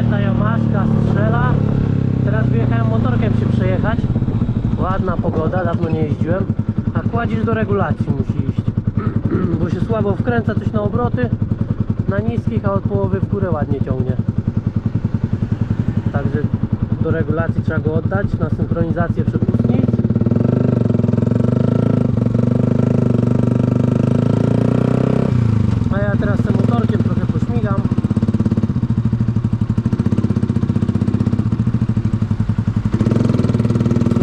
Ale ta Yamaszka strzela. Teraz wyjechałem motorkiem się przejechać. Ładna pogoda, dawno nie jeździłem. A kładzisz do regulacji musi iść. Bo się słabo wkręca coś na obroty. Na niskich, a od połowy w górę ładnie ciągnie. Także do regulacji trzeba go oddać na synchronizację przepustnic. A ja teraz tym motorkiem trochę pośmigam.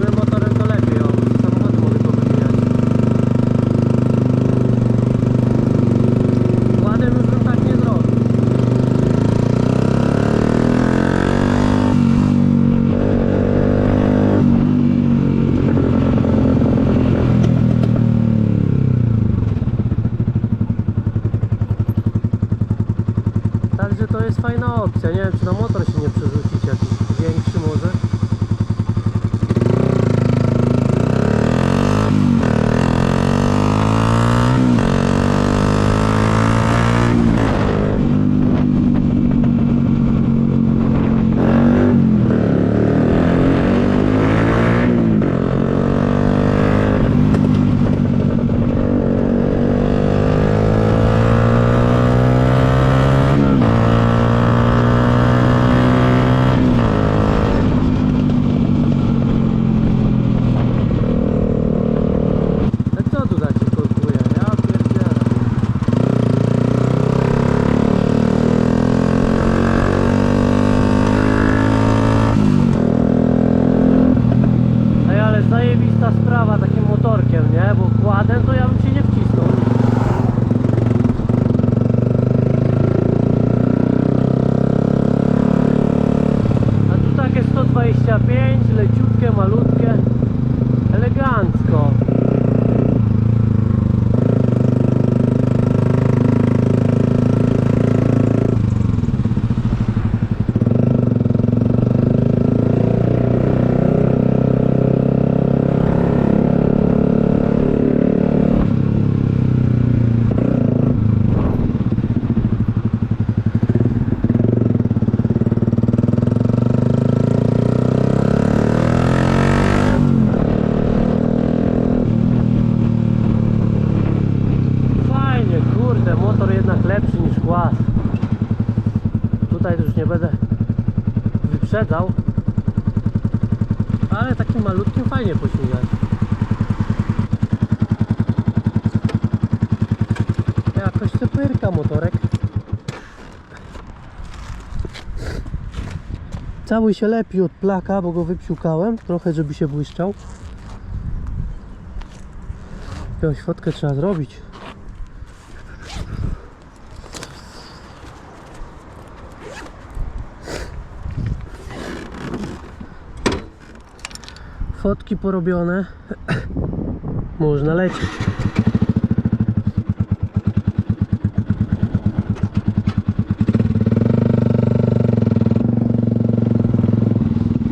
Tym motorem to lepiej, o, samochody mogę powymieniać. Ładem już bym tak nie zrobił. Także to jest fajna opcja. Nie wiem, czy na motor się nie przerzucić jakiś większy może. A co tu tak się korkuje? Ja pierdzielę. Ej, ale zajebista sprawa takim motorkiem, nie? Bo kładem to ja bym się nie wcisnął. A tu takie 125, leciutkie, malutkie. Elegancko. Fajnie, kurde, motor jednak głaz. Tutaj już nie będę wyprzedzał. Ale takim malutkim fajnie pośmigać. Jakoś to pyrka motorek. Cały się lepi od plaka, bo go wypsiukałem. Trochę, żeby się błyszczał. Jakąś fotkę trzeba zrobić. Fotki porobione. Można lecieć.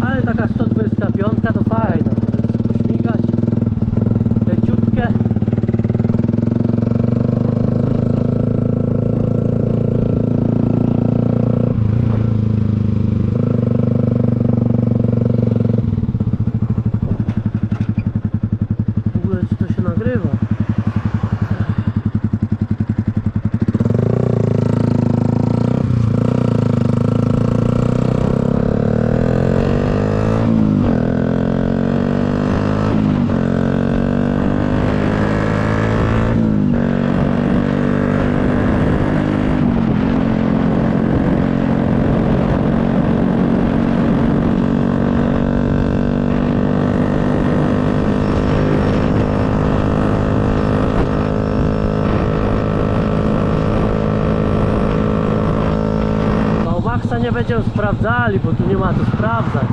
Ale taka 125 to fajna. Możesz śmigać. Leciutkie. W ogóle czy to się nagrywa? Baumaxa nie będziemy sprawdzali, bo tu nie ma co sprawdzać.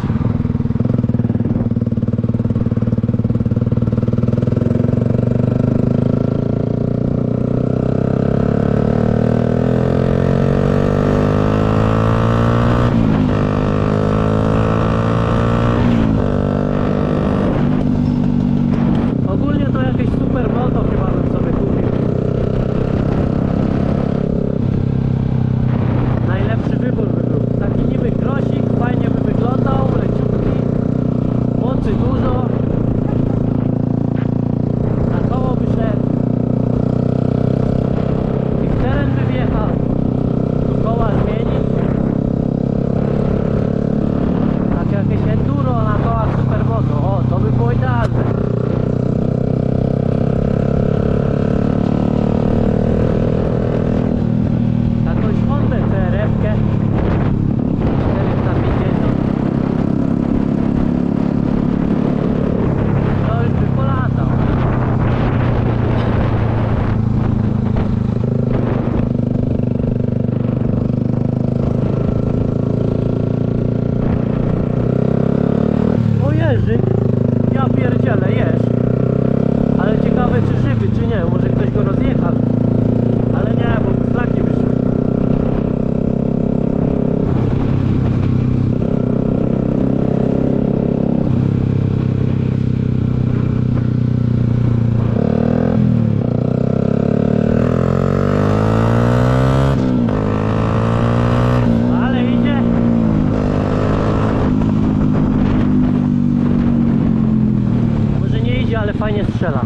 ale fajnie strzela.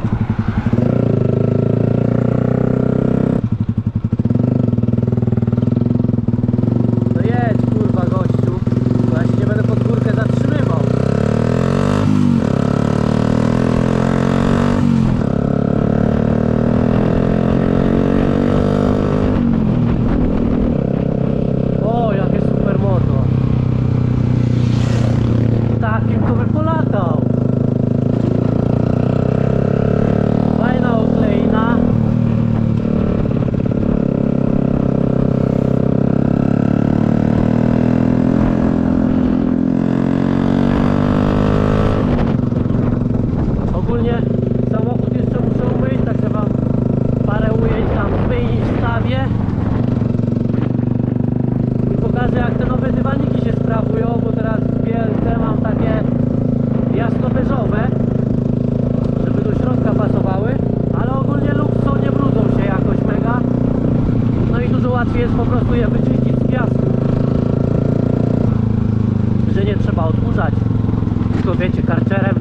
Tylko wiecie, karczerem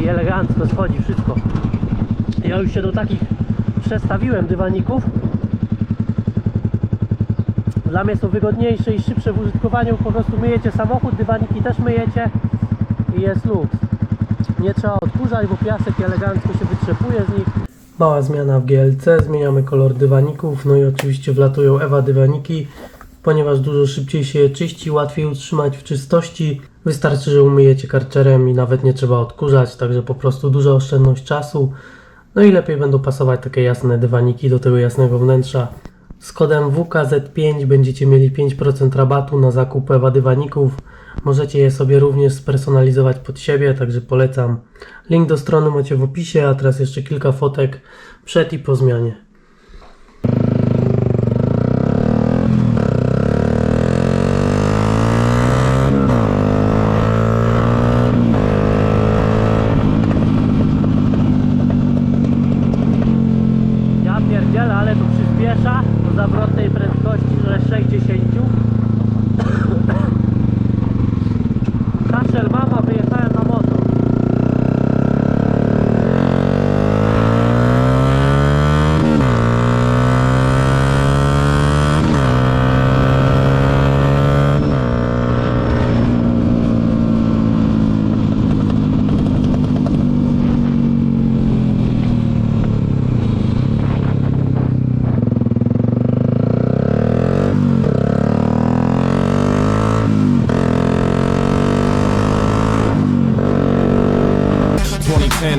i elegancko schodzi wszystko. Ja już się do takich przestawiłem dywaników. Dla mnie są wygodniejsze i szybsze w użytkowaniu. Po prostu myjecie samochód, dywaniki też myjecie i jest luks. Nie trzeba odkurzać, bo piasek elegancko się wytrzepuje z nich. Mała zmiana w GLC, zmieniamy kolor dywaników, no i oczywiście wlatują Ewa dywaniki, ponieważ dużo szybciej się czyści, łatwiej utrzymać w czystości. Wystarczy, że umyjecie karczerem i nawet nie trzeba odkurzać, także po prostu duża oszczędność czasu. No i lepiej będą pasować takie jasne dywaniki do tego jasnego wnętrza. Z kodem WKZ5 będziecie mieli 5% rabatu na zakup Ewa dywaników. Możecie je sobie również spersonalizować pod siebie, także polecam. Link do strony macie w opisie, a teraz jeszcze kilka fotek przed i po zmianie.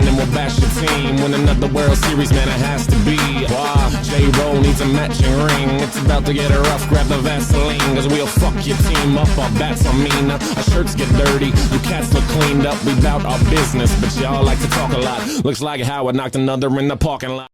And we'll bash your team. Win another World Series, man, it has to be. Wow, J. Roll needs a matching ring. It's about to get rough, grab the Vaseline. Cause we'll fuck your team up, our bats are mean. Our shirts get dirty, you cats look cleaned up. We bout our business, but y'all like to talk a lot. Looks like Howard knocked another in the parking lot.